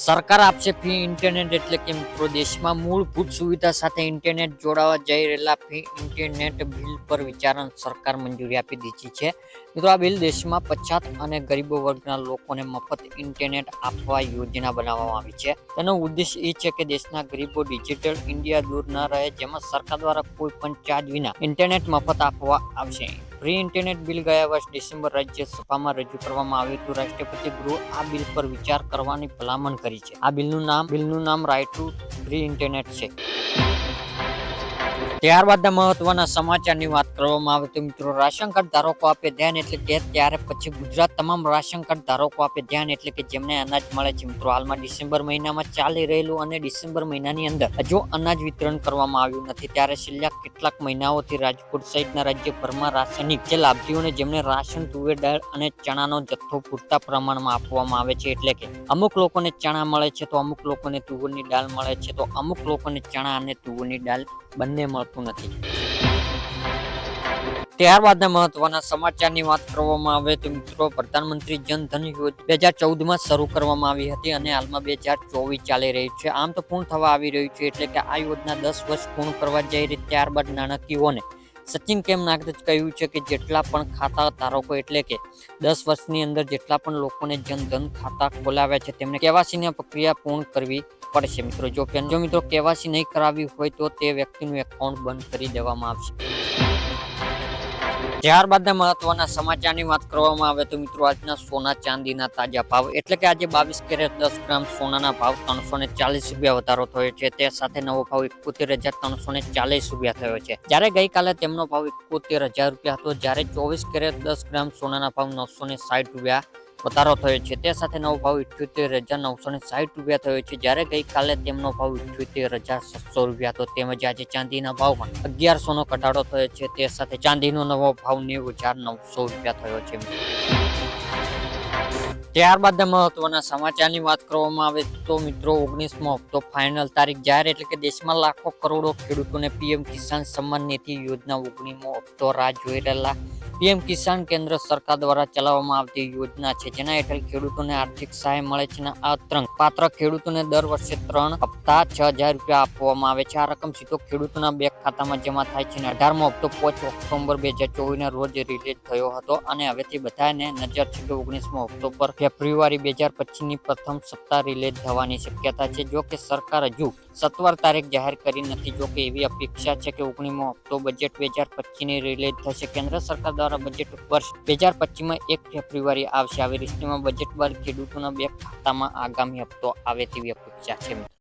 સરકાર આપશે fee internet એટલે કે મિત્રો દેશમાં મૂળભૂત સુવિધા સાથે ઇન્ટરનેટ જોડાવા જઈ રહેલા ફી ઇન્ટરનેટ બિલ પર વિચારણ સરકાર મંજૂરી આપી દીધી છે. મિત્રો, આ બિલ દેશમાં પછાત અને ગરીબો વર્ગના લોકોને મફત ઇન્ટરનેટ આપવા યોજના બનાવવામાં આવી છે. તેનો ઉદ્દેશ એ છે કે દેશના ગરીબો ડિજિટલ ઇન્ડિયા દૂર ન રહે, જેમાં સરકાર દ્વારા કોઈ પણ ચાર્જ વિના ઇન્ટરનેટ મફત આપવા આવશે. ફ્રી ઇન્ટરનેટ બિલ ગયા વર્ષ ડિસેમ્બર રાજ્યસભામાં રજૂ કરવામાં આવ્યું હતું. રાષ્ટ્રપતિ ગૃહ આ બિલ પર વિચાર કરવાની ભલામણ કરી છે. આ બિલનું નામ બિલનું નામ રાઇટ ટુ ફ્રી ઇન્ટરનેટ છે. ત્યારબાદ મહત્વના સમાચારની વાત કરવામાં આવે તો મિત્રો, રાશન કાર્ડ ધારકો આપે ધ્યાન એટલે કે ત્યારે પછી ગુજરાત તમામ રાશન કાર્ડ ધારકો આપે ધ્યાન એટલે કે જેમને અનાજ મળે છે. મિત્રો, હાલમાં ડિસેમ્બર મહિનામાં ચાલી રહેલું અને ડિસેમ્બર મહિનાની અંદર હજુ અનાજ વિતરણ કરવામાં આવ્યું નથી. ત્યારે છેલ્લા કેટલાક મહિનાઓથી રાજકોટ સહિતના રાજ્યભરમાં રાસાયણિક જે લાભીઓને જેમને રાશન, તુવેર, દાળ અને ચણાનો જથ્થો પૂરતા પ્રમાણમાં આપવામાં આવે છે એટલે કે અમુક લોકોને ચણા મળે છે તો અમુક લોકોને તુવેરની દાળ મળે છે તો અમુક લોકોને ચણા અને તુવેરની દાળ બંને મળતું નથી. ત્યારબાદના મહત્વના સમાચારની વાત કરવામાં આવે તો મિત્રો, પ્રધાનમંત્રી જન ધન યોજના બે હજાર ચૌદમાં શરૂ કરવામાં આવી હતી અને હાલમાં બે હજાર ચોવીસ ચાલી રહી છે. આમ તો પૂર્ણ થવા આવી રહ્યું છે એટલે કે આ યોજના દસ વર્ષ પૂર્ણ કરવા જઈ રહી ત્યારબાદ નાણાકીયોને સચિન કેમ નાગરિક કહ્યું છે કે જેટલા પણ ખાતા ધારકો એટલે કે દસ વર્ષની અંદર જેટલા પણ લોકોને જનધન ખાતા ખોલાવ્યા છે, તેમને કેવાસીની પ્રક્રિયા પૂર્ણ કરવી પડશે મિત્રો. જો પેન- જો મિત્રો કેવાસી નહીં કરાવી હોય તો તે વ્યક્તિનું એકાઉન્ટ બંધ કરી દેવામાં આવશે. ત્યારબાદના મહત્વના સમાચારની વાત કરવામાં આવે તો મિત્રો આજના સોના ચાંદીના તાજા ભાવ એટલે કે આજે બાવીસ કેરેટ દસ ગ્રામ સોનાના ભાવ ત્રણસો ને ચાલીસ રૂપિયા વધારો થયો છે. તે સાથે નવો ભાવ એકોતેર હજાર ત્રણસો ને ચાલીસ રૂપિયા થયો છે. જ્યારે ગઈકાલે તેમનો ભાવ એકોતેર હજાર રૂપિયા હતો, જ્યારે ચોવીસ કેરેટ દસ ગ્રામ સોનાના ભાવ નવસો ને સાઠ રૂપિયા વધારો થયો છે. તે સાથે નવો ભાવ ઇઠ્યોતેર હજાર નવસો ને સાઠ રૂપિયા થયો છે. જ્યારે ગઈકાલે તેમનો ભાવ ઇઠ્યોતેર હજાર સાતસો રૂપિયા હતો. તેમજ આજે ચાંદીના ભાવમાં અગિયારસો નો ઘટાડો થયો છે. તે સાથે ચાંદીનો નવો ભાવ નેવું હજાર નવસો રૂપિયા થયો છે. ત્યારબાદ મહત્વના સમાચારની વાત કરવામાં આવે તો મિત્રો, ઓગણીસમો હપ્તો ફાઇનલ તારીખ જાહેર એટલે કે દેશમાં લાખો કરોડો ખેડૂતોને પીએમ કિસાન સન્માન નિધિ યોજના ઓગણીમો હપ્તો રાહ જોઈ રહેલા પીએમ કિસાન કેન્દ્ર સરકાર દ્વારા ચલાવવામાં આવતી યોજના છે. જેના હેઠળ ખેડૂતોને આર્થિક સહાય મળે છે આ ત્રણ પાત્ર ખેડૂતોને દર વર્ષે ત્રણ હપ્તા છ હજાર રૂપિયા આપવામાં આવે છે. આ રકમ સીધો ખેડૂતોના બેંક ખાતામાં જમા થાય છે અઢારમો હપ્તો પાંચ ઓક્ટોબર બે હજાર ચોવીસના રોજ રિલીઝ થયો હતો અને હવેથી બધાને નજર છે કે ઓગણીસમો ઓક્ટોબર ફેબ્રુઆરી બે હજાર પચીસની પ્રથમ સપ્તાહ રિલીઝ થવાની શક્યતા છે. જો કે સરકાર હજુ સત્તર તારીખ જાહેર કરી નથી. જો કે એવી અપેક્ષા છે કે ઓગણીમો હપ્તો બજેટ બે હજાર પચીસની રિલીઝ થશે. કેન્દ્ર સરકાર દ્વારા બજેટ વર્ષ બે હજાર પચીસમાં એક ફેબ્રુઆરી આવશે. આવી રીતે બજેટ બાદ ખેડૂતોના બેંક ખાતામાં આગામી હપ્તો આવે તેવી અપેક્ષા છે